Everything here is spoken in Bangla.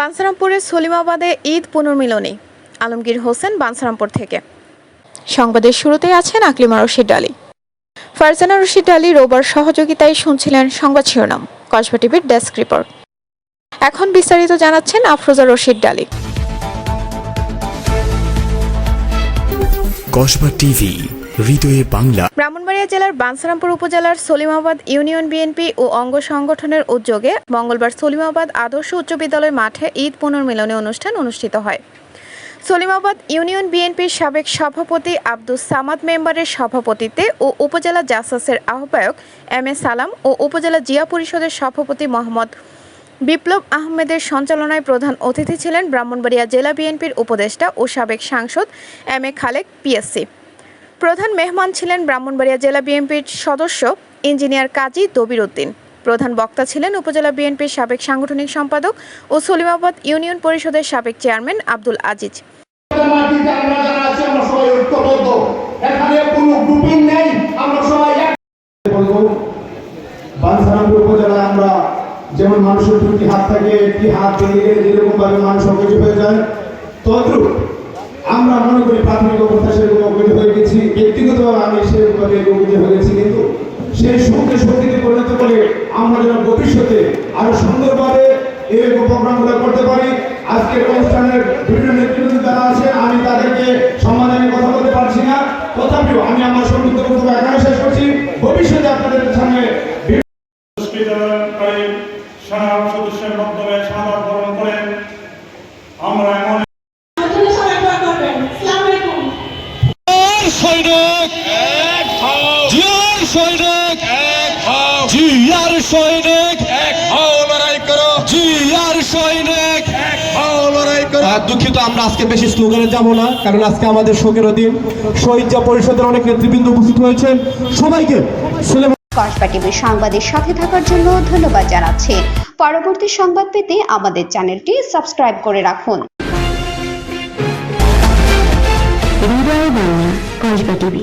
বানসারামপুরের সলিমাবাদে ঈদ পুনর্মিলনী। আলমগীর হোসেন বানসারামপুর থেকে। সংবাদের শুরুতেই আছেন আকলিমা রশিদ আলী। ফারজানা রশিদ আলী রোবার সহযোগিতায় শুনছিলেন সংবাদ শিরোনাম, কসবা টিভির ডেস্ক রিপোর্ট। এখন বিস্তারিত জানাচ্ছেন আফরোজা রশিদ আলী। কসবা টিভি হৃদয়ে বাংলা। ব্রাহ্মণবাড়িয়া জেলার বানসারামপুর উপজেলার সলিমাবাদ ইউনিয়ন বিএনপি ও অঙ্গ সংগঠনের উদ্যোগে মঙ্গলবার সলিমাবাদ আদর্শ উচ্চ বিদ্যালয় মাঠে ঈদ পুনর্মিলনী অনুষ্ঠান অনুষ্ঠিত হয়। সলিমাবাদ ইউনিয়ন বিএনপির সাবেক সভাপতি আব্দুস সামাদ মেম্বারের সভাপতিত্বে ও উপজেলা জাসাসের আহ্বায়ক এম এ সালাম ও উপজেলা জিয়া পরিষদের সভাপতি মোহাম্মদ বিপ্লব আহমেদের সঞ্চালনায় প্রধান অতিথি ছিলেন ব্রাহ্মণবাড়িয়া জেলা বিএনপির উপদেষ্টা ও সাবেক সাংসদ এম এ খালেক পিএসসি প্রধান মেহমান ছিলেন ব্রাহ্মণবাড়িয়া জেলা বিএনপির সদস্য ইঞ্জিনিয়ার কাজী দবির উদ্দিন। প্রধান বক্তা ছিলেন উপজেলা বিএনপির সাবেক সাংগঠনিক সম্পাদক ও সলিমাবাদ ইউনিয়ন পরিষদের সাবেক চেয়ারম্যান আব্দুল আজিজ। মাটিতে আমরা যারা আছি আমরা সবাই ঐক্যবদ্ধ এখানে কোনো গ্রুপিং নেই আমরা সবাই বানসারামপুর উপজেলায় আমরা যেমন মানুষের দুটি হাত থাকে একটি হাত গেলে যেরকম ভাবে মানুষ অকেজ হয়ে যায় তদ্রুপ আমরা মনে করি প্রাথমিক অবস্থা সেরকম অকেজ হয়ে গেছি, ব্যক্তিগতভাবে আমি সেরকম ভাবে অকেজ হয়ে গেছি, কিন্তু সেই সুখকে শক্তিতে পরিণত করে আমরা যেন ভবিষ্যতে আরও সুন্দরভাবে এরকম প্রোগ্রামগুলো করতে পারি। আজকের অনুষ্ঠানের বিভিন্ন নেতৃত্ব যারা আছে আমি তাদেরকে সম্মান জানিয়ে কথা বলতে পারছি না। তথাপিও আমি আমার সংযুক্ত বক্তব্য এখানে শেষ করছি। ভবিষ্যতে আপনাদের সামনে সদস্যের মাধ্যমে সৈনিক! জিয়ার সৈনিক! জিয়ার সৈনিক! লড়াই করো। জিয়ার সৈনিক! লড়াই করো। দুঃখিত আমরা আজকে বেশি স্লোগানে যাব না কারণ আজকে আমাদের শোকের দিন। শহীদ যা পরিষদের অনেক নেতৃবৃন্দ উপস্থিত হয়েছেন। সবাইকে কসবা টিভির সংবাদের সাথে থাকার জন্য ধন্যবাদ জানাচ্ছি। পরবর্তী সংবাদ পেতে আমাদের চ্যানেলটি সাবস্ক্রাইব করে রাখুন। বাংলা টিভি।